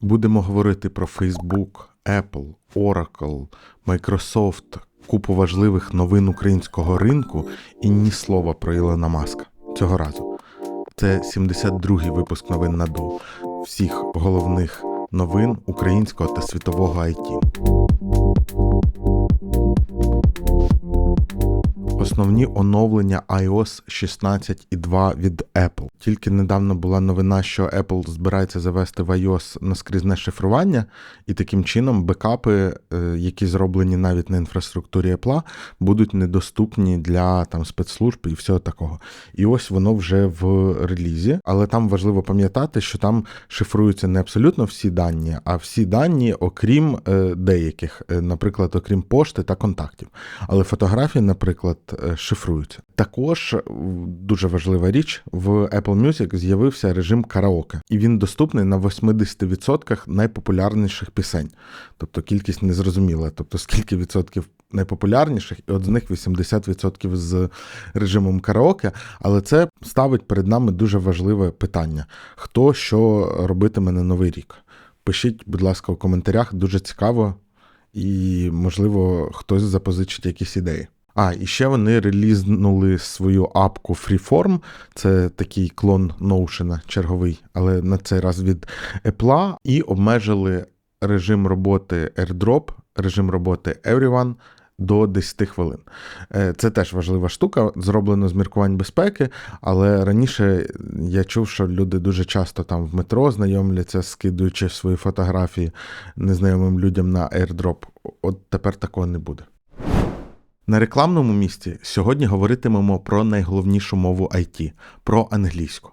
Будемо говорити про Facebook, Apple, Oracle, Microsoft, купу важливих новин українського ринку і ні слова про Ілона Маска цього разу. Це 72-й випуск новин на ду. Всіх головних новин українського та світового IT. Основні оновлення iOS 16.2 від Apple. Тільки недавно була новина, що Apple збирається завести в iOS наскрізне шифрування, і таким чином бекапи, е, які зроблені навіть на інфраструктурі Apple, будуть недоступні для там спецслужб і всього такого. І ось воно вже в релізі, але там важливо пам'ятати, що там шифруються не абсолютно всі дані, а всі дані, окрім е, деяких, е, наприклад, окрім пошти та контактів. Але фотографії, наприклад, шифруються. Також е, дуже важлива річ в Apple Music з'явився режим караоке, і він доступний на 80% найпопулярніших пісень. Тобто кількість незрозуміла, тобто скільки відсотків найпопулярніших, і от з них 80% з режимом караоке. Але це ставить перед нами дуже важливе питання: хто що робитиме на новий рік? Пишіть, будь ласка, у коментарях, дуже цікаво, і, можливо, хтось запозичить якісь ідеї. А, і ще вони релізнули свою апку Freeform, це такий клон Notion, черговий, але на цей раз від Apple, і обмежили режим роботи AirDrop, режим роботи Everyone до 10 хвилин. Е, Це теж важлива штука, зроблено з міркувань безпеки, але раніше я чув, що люди дуже часто там в метро знайомляться, скидуючи свої фотографії незнайомим людям на AirDrop. От тепер такого не буде. На рекламному місці сьогодні говоритимемо про найголовнішу мову IT про англійську.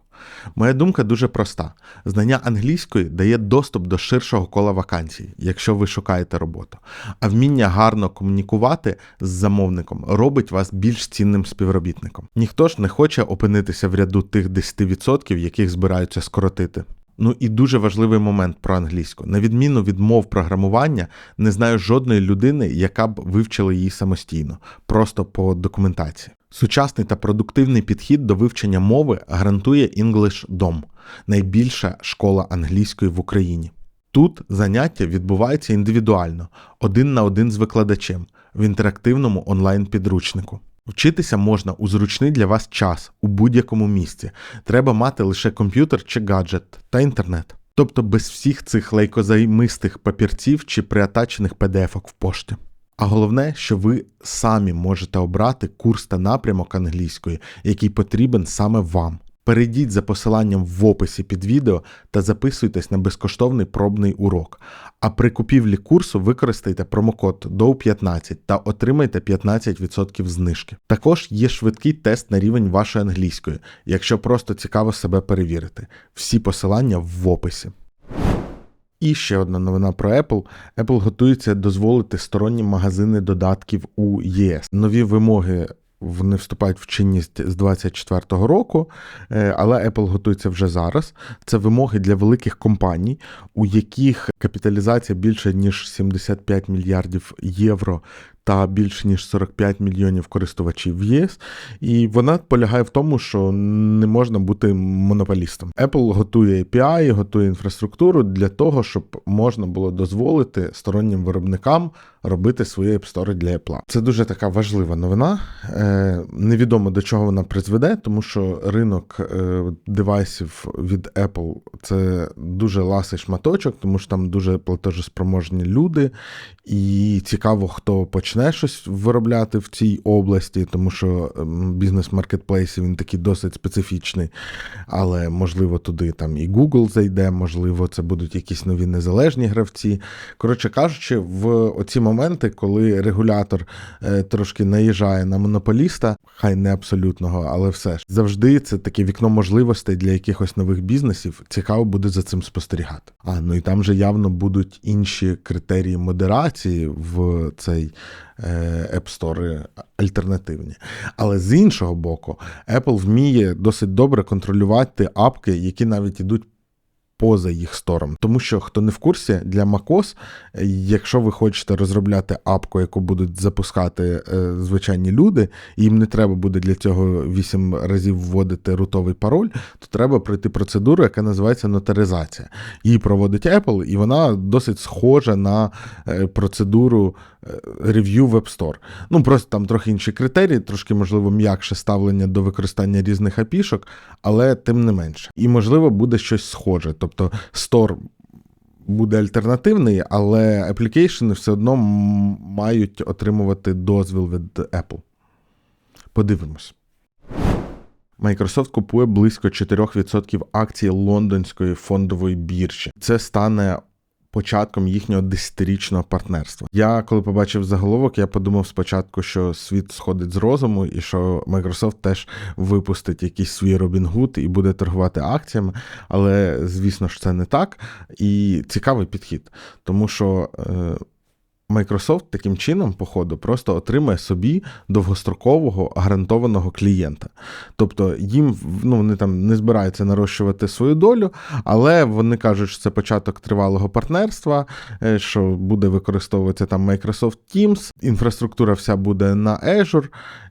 Моя думка дуже проста: знання англійської дає доступ до ширшого кола вакансій, якщо ви шукаєте роботу. А вміння гарно комунікувати з замовником робить вас більш цінним співробітником. Ніхто ж не хоче опинитися в ряду тих 10%, яких збираються скоротити. Ну і дуже важливий момент про англійську. На відміну від мов програмування, не знаю жодної людини, яка б вивчила її самостійно, просто по документації. Сучасний та продуктивний підхід до вивчення мови гарантує English Dom, найбільша школа англійської в Україні. Тут заняття відбуваються індивідуально, один на один з викладачем в інтерактивному онлайн-підручнику. Вчитися можна у зручний для вас час у будь-якому місці. Треба мати лише комп'ютер чи гаджет та інтернет. Тобто без всіх цих лейкозаймистих папірців чи приатачених PDF-ок в пошті. А головне, що ви самі можете обрати курс та напрямок англійської, який потрібен саме вам. Перейдіть за посиланням в описі під відео та записуйтесь на безкоштовний пробний урок. А при купівлі курсу використайте промокод DOW15 та отримайте 15% знижки. Також є швидкий тест на рівень вашої англійської, якщо просто цікаво себе перевірити. Всі посилання в описі. І ще одна новина про Apple. Apple готується дозволити сторонні магазини додатків у ЄС. Нові вимоги вони вступають в чинність з 2024 року, е, але Apple готується вже зараз. Це вимоги для великих компаній, у яких капіталізація більше ніж 75 мільярдів євро. Та більше ніж 45 мільйонів користувачів ЄС, і вона полягає в тому, що не можна бути монополістом. Apple готує API, готує інфраструктуру для того, щоб можна було дозволити стороннім виробникам робити свої App Store для Apple. Це дуже така важлива новина. Е, Невідомо до чого вона призведе, тому що ринок е, девайсів від Apple це дуже ласий шматочок, тому що там дуже платежоспроможні люди, і цікаво, хто почне щось виробляти в цій області, тому що бізнес маркетплейсів він такий досить специфічний. Але можливо туди там і Google зайде, можливо, це будуть якісь нові незалежні гравці. Коротше кажучи, в оці моменти, коли регулятор е, трошки наїжджає на монополіста, хай не абсолютного, але все ж завжди це таке вікно можливостей для якихось нових бізнесів. Цікаво буде за цим спостерігати. А ну і там же явно будуть інші критерії модерації в цей е, Store альтернативні. Але з іншого боку, Apple вміє досить добре контролювати апки, які навіть ідуть поза їх стором. Тому що хто не в курсі, для macOS, е, якщо ви хочете розробляти апку, яку будуть запускати е, звичайні люди, і їм не треба буде для цього 8 разів вводити рутовий пароль, то треба пройти процедуру, яка називається нотаризація. Її проводить Apple, і вона досить схожа на е, процедуру е, рев'ю в App Store. Ну, просто там трохи інші критерії, трошки, можливо, м'якше ставлення до використання різних апішок, але тим не менше. І, можливо, буде щось схоже. Тобто Store буде альтернативний, але аплікейшени все одно мають отримувати дозвіл від Apple. Подивимось. Microsoft купує близько 4% акцій лондонської фондової біржі. Це стане початком їхнього десятирічного партнерства. Я коли побачив заголовок, я подумав спочатку, що світ сходить з розуму, і що Microsoft теж випустить якийсь свій Robinhood і буде торгувати акціями. Але звісно ж, це не так. І цікавий підхід, тому що. Microsoft таким чином, походу, просто отримає собі довгострокового гарантованого клієнта. Тобто їм ну, вони там не збираються нарощувати свою долю, але вони кажуть, що це початок тривалого партнерства, е, що буде використовуватися там Microsoft Teams, інфраструктура вся буде на Azure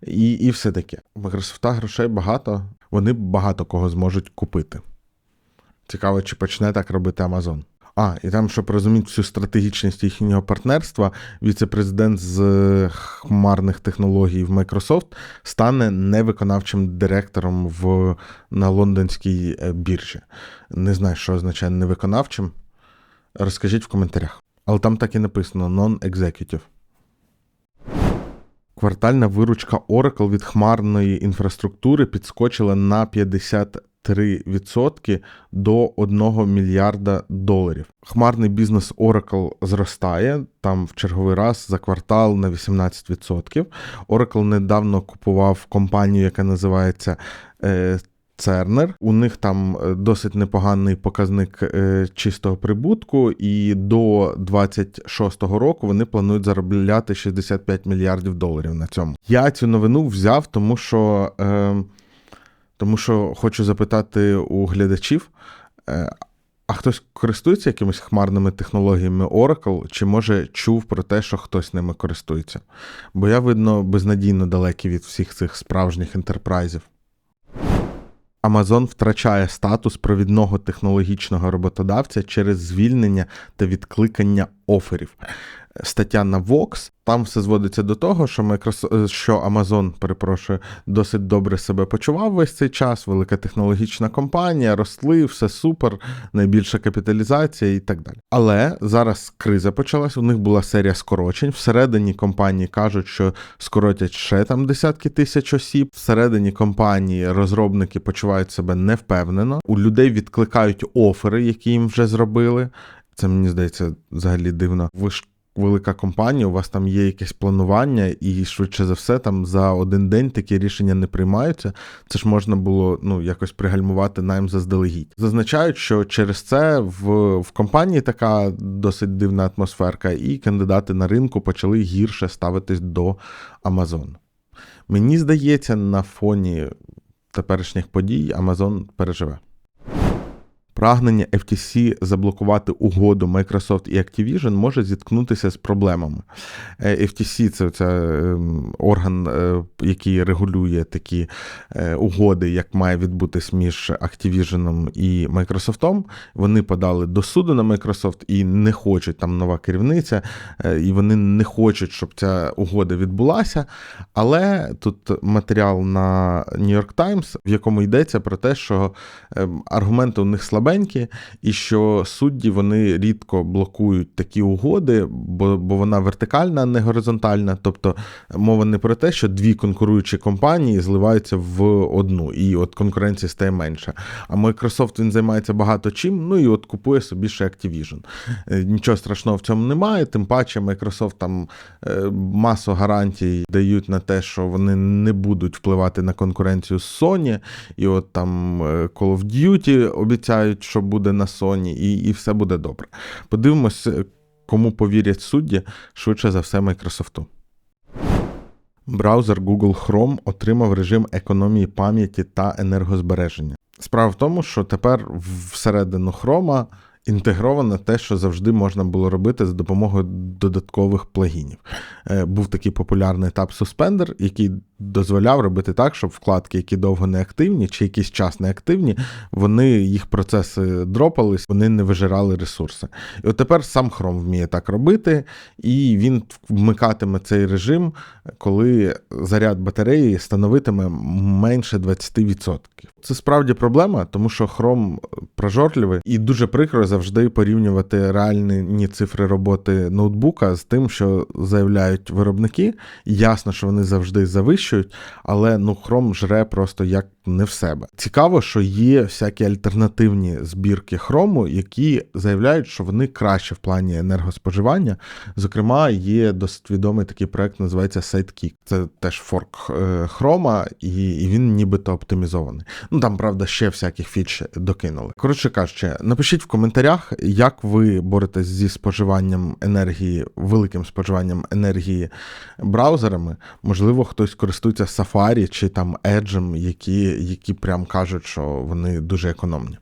і, і все таке. У Microsoft грошей багато, вони багато кого зможуть купити. Цікаво, чи почне так робити Amazon. А, і там, щоб розуміти всю стратегічність їхнього партнерства, віце-президент з хмарних технологій в Microsoft стане невиконавчим директором в, на лондонській е, біржі. Не знаю, що означає невиконавчим. Розкажіть в коментарях. Але там так і написано non-executive. Квартальна виручка Oracle від хмарної інфраструктури підскочила на 50 3% до 1 мільярда доларів. Хмарний бізнес Oracle зростає там в черговий раз за квартал на 18%. Oracle недавно купував компанію, яка називається Cerner. У них там е, досить непоганий показник е, чистого прибутку, і до 26-го року вони планують заробляти 65 мільярдів доларів на цьому. Я цю новину взяв, тому що. Е, тому що хочу запитати у глядачів, е, а хтось користується якимись хмарними технологіями Oracle, чи може чув про те, що хтось ними користується? Бо я, видно, безнадійно далекий від всіх цих справжніх ентерпрайзів. Amazon втрачає статус провідного технологічного роботодавця через звільнення та відкликання оферів. Стаття на Vox, там все зводиться до того, що Microsoft, що Amazon, перепрошую, досить добре себе почував весь цей час. Велика технологічна компанія, росли, все супер, найбільша капіталізація і так далі. Але зараз криза почалась. У них була серія скорочень. Всередині компанії кажуть, що скоротять ще там десятки тисяч осіб. Всередині компанії розробники почувають себе невпевнено. У людей відкликають офери, які їм вже зробили. Це мені здається взагалі дивно. Ви ж велика компанія, у вас там є якесь планування, і швидше за все, там за один день такі рішення не приймаються. Це ж можна було ну якось пригальмувати найм заздалегідь. Зазначають, що через це в, в компанії така досить дивна атмосферка, і кандидати на ринку почали гірше ставитись до Amazon. Мені здається, на фоні теперішніх подій Amazon переживе. Прагнення FTC заблокувати угоду Microsoft і Activision може зіткнутися з проблемами. Е, FTC це, це ем, орган, е, який регулює такі е, угоди, як має відбутись між Activision і Microsoft. Вони подали до суду на Microsoft і не хочуть там нова керівниця, і вони не хочуть, щоб ця угода відбулася. Але тут матеріал на New York Times, в якому йдеться про те, що ем, аргументи у них слабі слабенькі, і що судді вони рідко блокують такі угоди, бо бо вона вертикальна, а не горизонтальна. Тобто мова не про те, що дві конкуруючі компанії зливаються в одну, і от конкуренція стає менша. А Microsoft він займається багато чим, ну і от купує собі ще Activision. Е, нічого страшного в цьому немає, тим паче Microsoft там е, масу гарантій дають на те, що вони не будуть впливати на конкуренцію з Sony, і от там е, Call of Duty обіцяють знають, що буде на Sony, і, і все буде добре. Подивимось, кому повірять судді, швидше за все, Microsoft. Браузер Google Chrome отримав режим економії пам'яті та енергозбереження. Справа в тому, що тепер всередину хрома інтегровано те, що завжди можна було робити за допомогою додаткових плагінів. Е, Був такий популярний етап Suspender, який дозволяв робити так, щоб вкладки, які довго не активні, чи якийсь час не активні, вони їх процеси дропались, вони не вижирали ресурси. І от тепер сам Chrome вміє так робити, і він вмикатиме цей режим, коли заряд батареї становитиме менше 20%. Це справді проблема, тому що Chrome прожорливий і дуже прикро завжди порівнювати реальні цифри роботи ноутбука з тим, що заявляють виробники. Ясно, що вони завжди завищують, але ну Chrome жре просто як не в себе. Цікаво, що є всякі альтернативні збірки Chrome, які заявляють, що вони краще в плані енергоспоживання. Зокрема, є досить відомий такий проект, називається Sidekick. Це теж форк Chrome, і, і він нібито оптимізований. Ну там, правда, ще всяких фіч докинули. Коротше кажучи, напишіть в коментарях, як ви боретесь зі споживанням енергії, великим споживанням енергії браузерами. Можливо, хтось користується Safari чи там Edge, які, які прям кажуть, що вони дуже економні.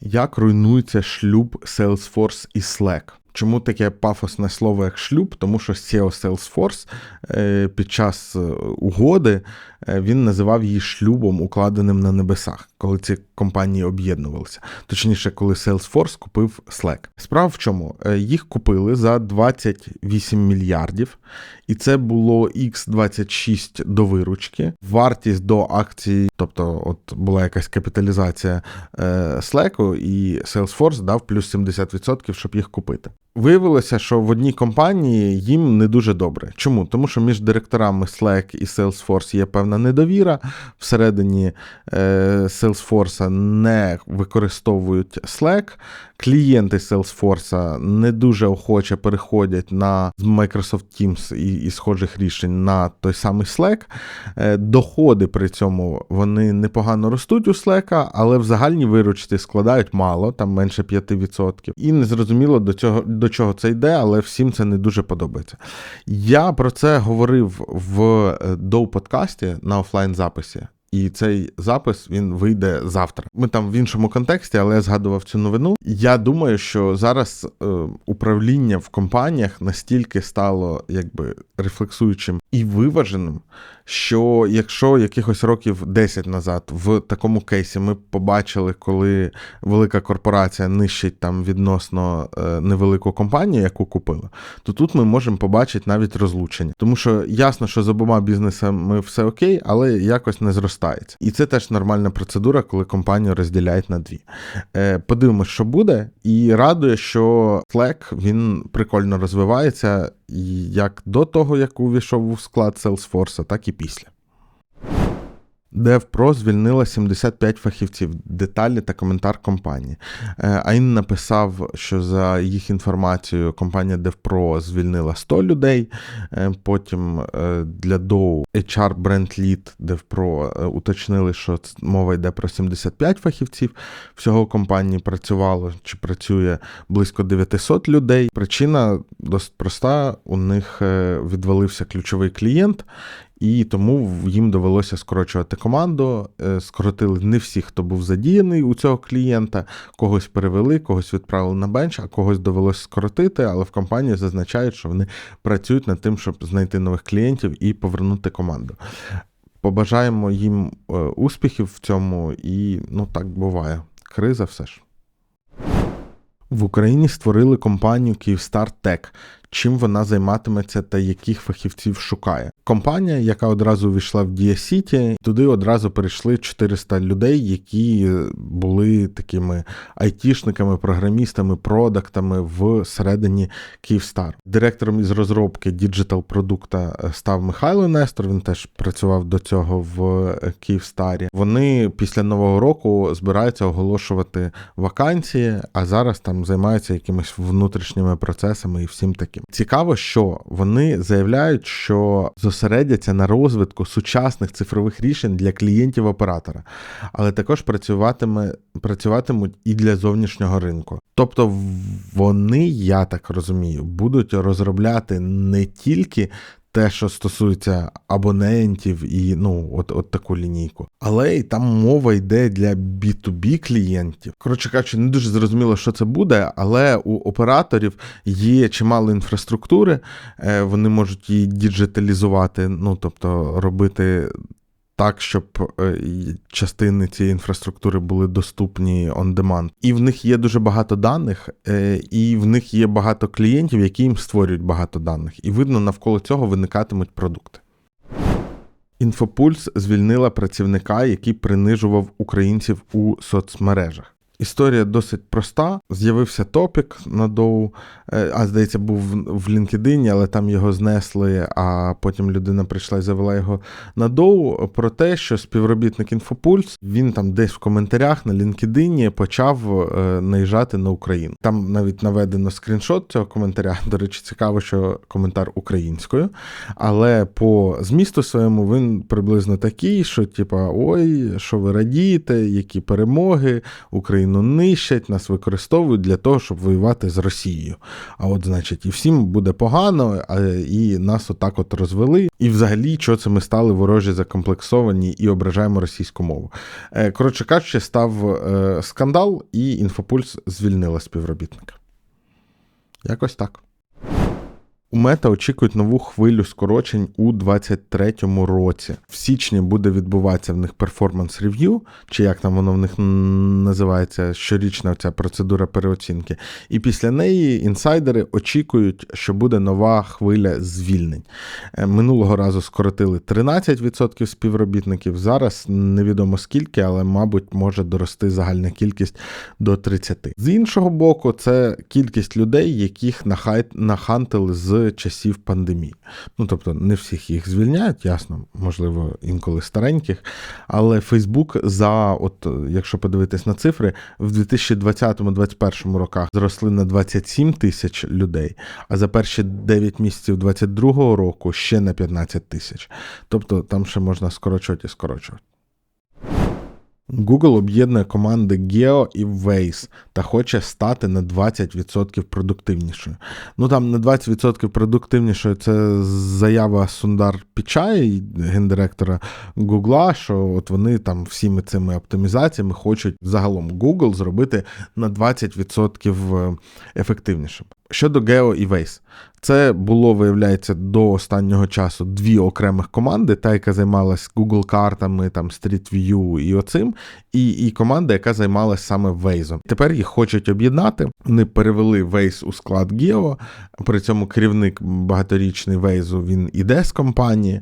Як руйнується шлюб Salesforce і Slack? Чому таке пафосне слово як шлюб? Тому що SEO Salesforce е, під час е, угоди е, він називав її шлюбом, укладеним на небесах, коли ці компанії об'єднувалися. Точніше, коли Salesforce купив Slack. Справа в чому? Їх купили за 28 мільярдів, і це було X26 до виручки. Вартість до акції, тобто, от була якась капіталізація Slack, і Salesforce дав плюс 70%, щоб їх купити. Виявилося, що в одній компанії їм не дуже добре. Чому? Тому що між директорами Slack і Salesforce є певна недовіра. Всередині е, Salesforce не використовують Slack. Клієнти Salesforce не дуже охоче переходять на Microsoft Teams і, і схожих рішень на той самий Slack. Е, доходи при цьому вони непогано ростуть у Slack, але в загальній виручці складають мало, там менше 5%. І незрозуміло до цього до чого це йде, але всім це не дуже подобається. Я про це говорив в е, доу-подкасті на офлайн записі. І цей запис він вийде завтра. Ми там в іншому контексті, але я згадував цю новину. Я думаю, що зараз е, управління в компаніях настільки стало якби рефлексуючим і виваженим, що якщо якихось років 10 назад в такому кейсі ми побачили, коли велика корпорація нищить там відносно е, невелику компанію, яку купила, то тут ми можемо побачити навіть розлучення. Тому що ясно, що з обома бізнесами все окей, але якось не зростається. І це теж нормальна процедура, коли компанію розділяють на дві. Е, подивимось, що буде, і радує, що Slack він прикольно розвивається як до того, як увійшов у склад Salesforce, так і після. DevPro звільнила 75 фахівців, деталі та коментар компанії. Е, Айн написав, що за їх інформацією, компанія DevPro звільнила 100 людей. Е, потім е, для Dow HR Brand Lead DevPro уточнили, що мова йде про 75 фахівців. Всього компанії працювало чи працює близько 900 людей. Причина досить проста: у них відвалився ключовий клієнт, і тому їм довелося скорочувати команду. Е, скоротили не всіх, хто був задіяний у цього клієнта, когось перевели, когось відправили на бенч, а когось довелося скоротити. Але в компанії зазначають, що вони працюють над тим, щоб знайти нових клієнтів і повернути команду. Побажаємо їм е, успіхів в цьому, і ну так буває. Криза все ж. В Україні створили компанію Київстар Тек, чим вона займатиметься та яких фахівців шукає. Компанія, яка одразу увійшла в Дія Сіті, туди одразу перейшли 400 людей, які були такими айтішниками, програмістами, продактами в середині Київстар. Директором із розробки діджитал продукта став Михайло Нестор. Він теж працював до цього в Київстарі. Вони після нового року збираються оголошувати вакансії, а зараз там займаються якимись внутрішніми процесами і всім таким таким. Цікаво, що вони заявляють, що зосередяться на розвитку сучасних цифрових рішень для клієнтів оператора, але також працюватиме, працюватимуть і для зовнішнього ринку. Тобто вони, я так розумію, будуть розробляти не тільки те, що стосується абонентів і ну, от, от таку лінійку. Але і там мова йде для B2B клієнтів. Коротше кажучи, не дуже зрозуміло, що це буде, але у операторів є чимало інфраструктури, е, вони можуть її діджиталізувати, ну тобто робити так, щоб е, частини цієї інфраструктури були доступні on demand. І в них є дуже багато даних, е, і в них є багато клієнтів, які їм створюють багато даних. І видно, навколо цього виникатимуть продукти. Інфопульс звільнила працівника, який принижував українців у соцмережах. Історія досить проста. З'явився топік на доу, е, а здається, був в LinkedIn, але там його знесли, а потім людина прийшла і завела його на доу. Про те, що співробітник Інфопульс він там десь в коментарях на LinkedIn почав е, наїжджати на Україну. Там навіть наведено скріншот цього коментаря. До речі, цікаво, що коментар українською, але по змісту своєму він приблизно такий, що типа ой, що ви радієте, які перемоги Україна. Україну нищать, нас використовують для того, щоб воювати з Росією. А от, значить, і всім буде погано, і нас отак от розвели. І взагалі, що це ми стали ворожі закомплексовані і ображаємо російську мову. Е, коротше кажучи, став е, скандал, і інфопульс звільнила співробітника. Якось так. У мета очікують нову хвилю скорочень у 2023 році. В січні буде відбуватися в них перформанс рев'ю, чи як там воно в них називається щорічна ця процедура переоцінки. І після неї інсайдери очікують, що буде нова хвиля звільнень. Е, минулого разу скоротили 13% співробітників. Зараз невідомо скільки, але, мабуть, може дорости загальна кількість до 30%. З іншого боку, це кількість людей, яких нахантили з часів пандемії. Ну тобто не всіх їх звільняють, ясно, можливо, інколи стареньких. Але Фейсбук за, от якщо подивитись на цифри, в 2020-2021 роках зросли на 27 тисяч людей, а за перші 9 місяців 2022 року ще на 15 тисяч. Тобто там ще можна скорочувати і скорочувати. Google об'єднує команди Geo і Waze та хоче стати на 20% продуктивнішою. Ну там на 20% продуктивнішою це заява Сундар Пічай, гендиректора Google, що от вони там всіми цими оптимізаціями хочуть загалом Google зробити на 20% ефективнішим. Щодо Geo і Waze. Це було, виявляється, до останнього часу дві окремих команди, та, яка займалась Google картами, там Street View і оцим, і і команда, яка займалась саме Waze. Тепер їх хочуть об'єднати. Вони перевели Waze у склад Geo, при цьому керівник багаторічний Waze, він іде з компанії.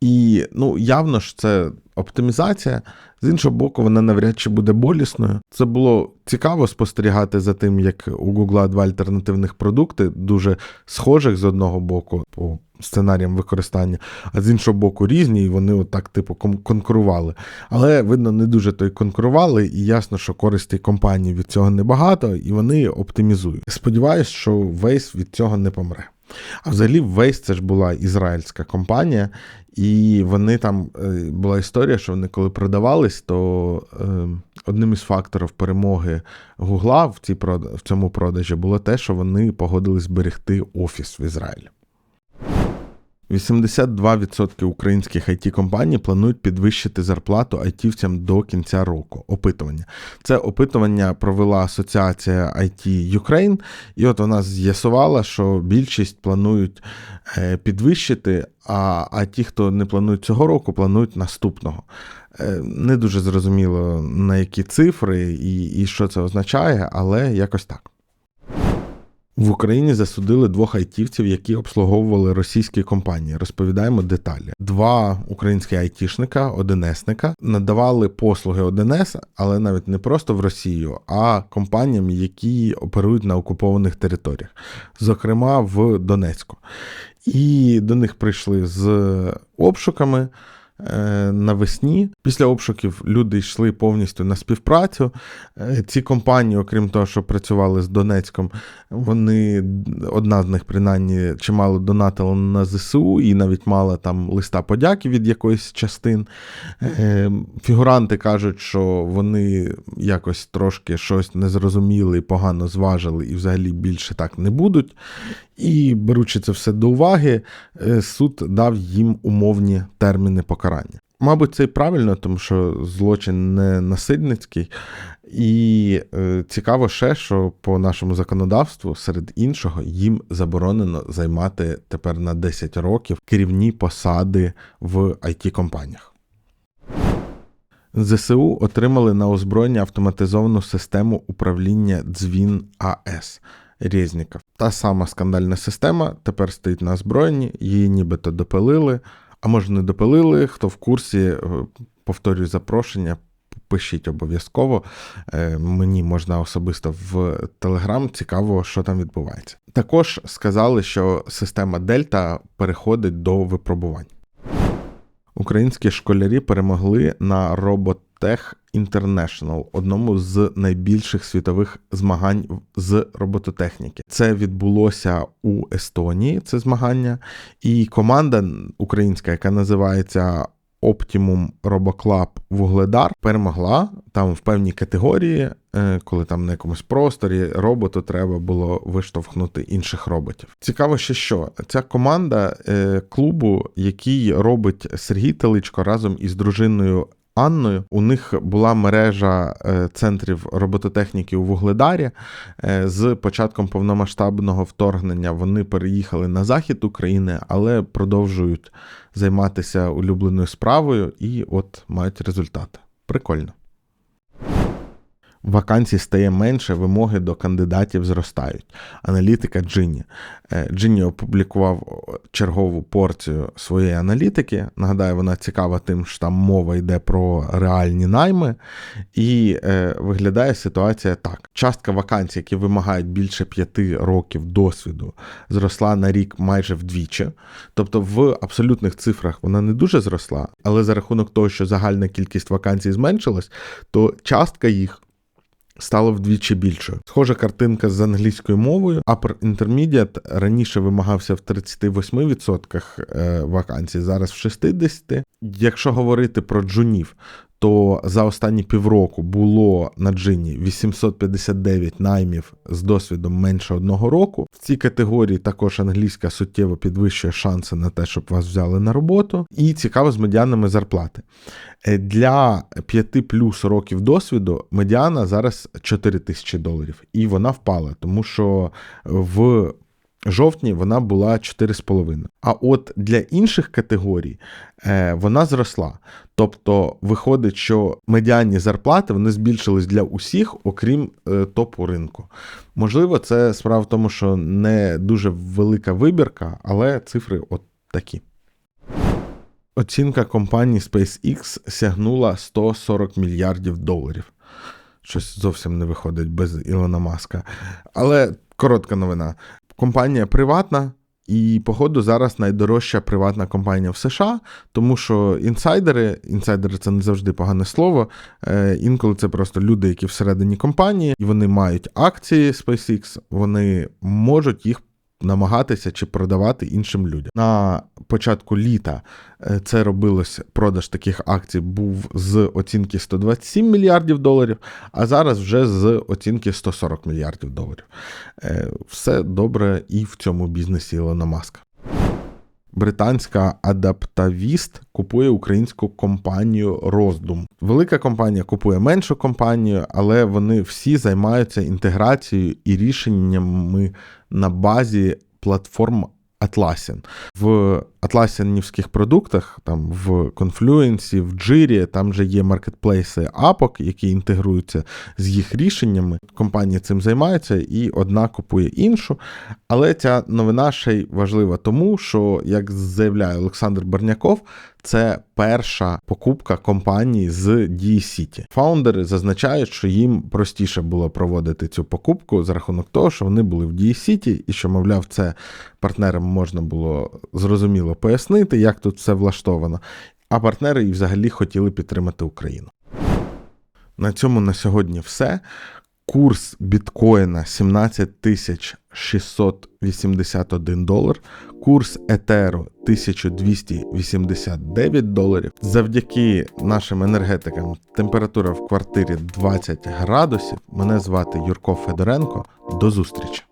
І ну, явно ж це оптимізація. З іншого боку, вона навряд чи буде болісною. Це було цікаво спостерігати за тим, як у Google два альтернативних продукти, дуже схожих з одного боку по сценаріям використання, а з іншого боку, різні, і вони отак, типу, конкурували. Але, видно, не дуже то й конкурували, і ясно, що користі компанії від цього небагато, і вони оптимізують. Сподіваюсь, що Waze від цього не помре. А взагалі, весь це ж була ізраїльська компанія, і вони там е, була історія, що вони коли продавались, то е, одним із факторів перемоги Гугла в цій в цьому продажі було те, що вони погодились зберегти офіс в Ізраїлі. 82% українських it компаній планують підвищити зарплату айтівцям до кінця року. Опитування. Це опитування провела Асоціація IT Ukraine, і от вона з'ясувала, що більшість планують е, підвищити, а а ті, хто не планують цього року, планують наступного. Е, не дуже зрозуміло на які цифри і, і що це означає, але якось так. В Україні засудили двох айтівців, які обслуговували російські компанії. Розповідаємо деталі. Два українські айтішника, ОДНСника, надавали послуги ОДНС, але навіть не просто в Росію, а компаніям, які оперують на окупованих територіях, зокрема в Донецьку. І до них прийшли з обшуками. Е, навесні. Після обшуків люди йшли повністю на співпрацю. Е, Ці компанії, окрім того, що працювали з Донецьком, вони одна з них принаймні чимало донатила на ЗСУ і навіть мала там листа подяки від якоїсь частин. Е, Фігуранти кажуть, що вони якось трошки щось не зрозуміли, погано зважили і взагалі більше так не будуть. І беручи це все до уваги, е, суд дав їм умовні терміни покарання. Мабуть, це і правильно, тому що злочин не насильницький. І е, цікаво ще, що по нашому законодавству, серед іншого, їм заборонено займати тепер на 10 років керівні посади в it компаніях ЗСУ отримали на озброєння автоматизовану систему управління дзвін АС Резніков. Та сама скандальна система тепер стоїть на озброєнні, її нібито допилили, а може не допилили. Хто в курсі, е, повторюю запрошення. Пишіть обов'язково. Е, Мені можна особисто в Телеграм цікаво, що там відбувається. Також сказали, що система Дельта переходить до випробувань. Українські школярі перемогли на Robotech International, одному з найбільших світових змагань з робототехніки. Це відбулося у Естонії. Це змагання, і команда українська, яка називається Optimum RoboClub Вугледар, перемогла там в певній категорії, е, коли там на якомусь просторі роботу треба було виштовхнути інших роботів. Цікаво, ще що ця команда е, клубу, який робить Сергій Теличко разом із дружиною. Анною у них була мережа е, центрів робототехніки у Вугледарі. Е, З початком повномасштабного вторгнення вони переїхали на захід України, але продовжують займатися улюбленою справою і от мають результати. Прикольно. Вакансій стає менше, вимоги до кандидатів зростають. Аналітика Джині. Е, Джині опублікував чергову порцію своєї аналітики. Нагадаю, вона цікава тим, що там мова йде про реальні найми. І е, виглядає ситуація так: частка вакансій, які вимагають більше п'яти років досвіду, зросла на рік майже вдвічі. Тобто, в абсолютних цифрах вона не дуже зросла, але за рахунок того, що загальна кількість вакансій зменшилась, то частка їх стало вдвічі більшою. Схожа картинка з англійською мовою. Upper Intermediate раніше вимагався в 38% е, вакансій, зараз в 60%. Якщо говорити про джунів, то за останні півроку було на джині 859 наймів з досвідом менше одного року. В цій категорії також англійська суттєво підвищує шанси на те, щоб вас взяли на роботу. І цікаво з медіанами зарплати. Е, Для 5 плюс років досвіду медіана зараз 4 тисячі доларів, і вона впала, тому що в жовтні вона була 4,5. А от для інших категорій е, вона зросла. Тобто виходить, що медіанні зарплати вони збільшились для усіх, окрім е, топу ринку. Можливо, це справа в тому, що не дуже велика вибірка, але цифри от такі. Оцінка компанії SpaceX сягнула 140 мільярдів доларів. Щось зовсім не виходить без Ілона Маска. Але коротка новина. Компанія приватна, і, походу, зараз найдорожча приватна компанія в США, тому що інсайдери, інсайдери це не завжди погане слово. Е, інколи це просто люди, які всередині компанії, і вони мають акції SpaceX, вони можуть їх намагатися чи продавати іншим людям. На початку літа е, це робилось продаж таких акцій був з оцінки 127 мільярдів доларів, а зараз вже з оцінки 140 мільярдів доларів. Е, Все добре і в цьому бізнесі Ілона Маска. Британська Адаптавіст купує українську компанію Роздум. Велика компанія купує меншу компанію, але вони всі займаються інтеграцією і рішеннями на базі платформ Atlassian. В атласіанівських продуктах, там в Confluence, в Jira, там же є маркетплейси Апок, які інтегруються з їх рішеннями. Компанії цим займаються і одна купує іншу. Але ця новина ще й важлива тому, що, як заявляє Олександр Берняков, це перша покупка компанії з D-City. Фаундери зазначають, що їм простіше було проводити цю покупку за рахунок того, що вони були в D-City і що, мовляв, це партнерам можна було зрозуміло пояснити, як тут все влаштовано. а партнери і взагалі хотіли підтримати Україну. На цьому на сьогодні все. Курс біткоїна 17 681 долар, курс етеру 1289 доларів. Завдяки нашим енергетикам температура в квартирі 20 градусів. Мене звати Юрко Федоренко. До зустрічі!